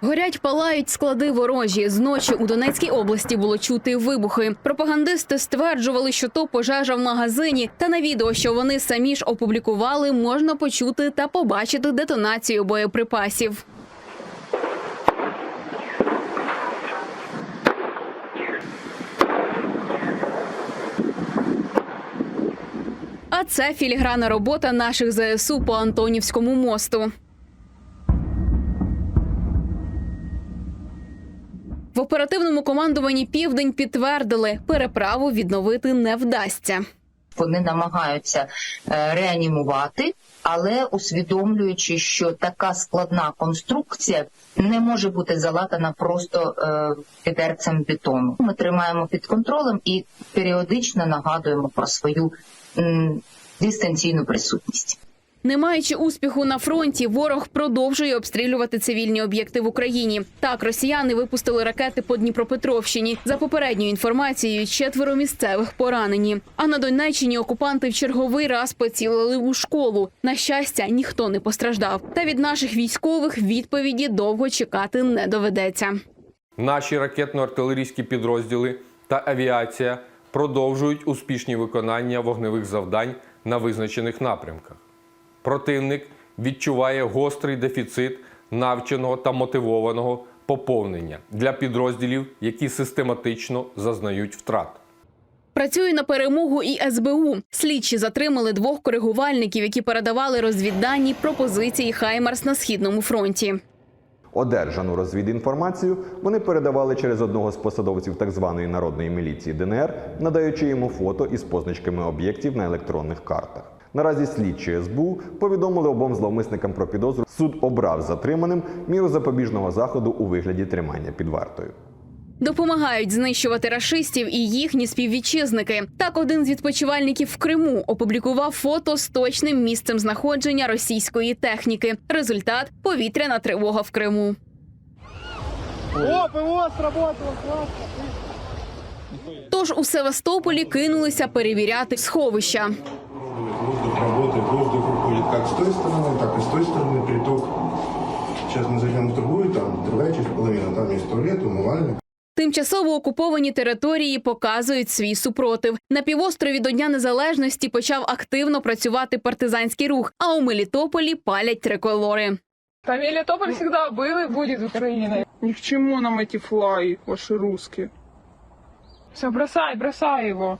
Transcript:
Горять, палають склади ворожі. Зночі у Донецькій області було чути вибухи. Пропагандисти стверджували, що то пожежа в магазині. Та на відео, що вони самі ж опублікували, можна почути та побачити детонацію боєприпасів. А це філігранна робота наших ЗСУ по Антонівському мосту. В оперативному командуванні Південь підтвердили, переправу відновити не вдасться. Вони намагаються е, реанімувати, але усвідомлюючи, що така складна конструкція не може бути залатана просто е, відерцем бетону. Ми тримаємо під контролем і періодично нагадуємо про свою дистанційну присутність. Не маючи успіху на фронті, ворог продовжує обстрілювати цивільні об'єкти в Україні. Так, росіяни випустили ракети по Дніпропетровщині. За попередньою інформацією, четверо місцевих поранені. А на Донеччині окупанти в черговий раз поцілили у школу. На щастя, ніхто не постраждав. Та від наших військових відповіді довго чекати не доведеться. Наші ракетно-артилерійські підрозділи та авіація продовжують успішні виконання вогневих завдань на визначених напрямках. Противник відчуває гострий дефіцит навченого та мотивованого поповнення для підрозділів, які систематично зазнають втрат. Працює на перемогу і СБУ. Слідчі затримали двох коригувальників, які передавали розвіддані пропозиції Хаймарс на східному фронті. Одержану розвідінформацію вони передавали через одного з посадовців так званої народної міліції ДНР, надаючи йому фото із позначками об'єктів на електронних картах. Наразі слідчі СБУ повідомили обом зловмисникам про підозру. Суд обрав затриманим міру запобіжного заходу у вигляді тримання під вартою. Допомагають знищувати рашистів і їхні співвітчизники. Так, один з відпочивальників в Криму опублікував фото з точним місцем знаходження російської техніки. Результат повітряна тривога в Криму. О, ПВО сработало, классно. Тож у Севастополі кинулися перевіряти сховища Воздух работает, воздух уходит как с той стороны, так и с той стороны. Приток. Сейчас мы зайдем в другую, там другая часть половина, там есть туалет, умывальник. Тимчасово окуповані території показують свій супротив. На півострові до Дня Незалежності почав активно працювати партизанський рух, а у Мелітополі палять триколори. Да Мелитополь всегда был и будет Украиной. Ни к чему нам эти флаги ваши русские. Все, бросай, бросай его.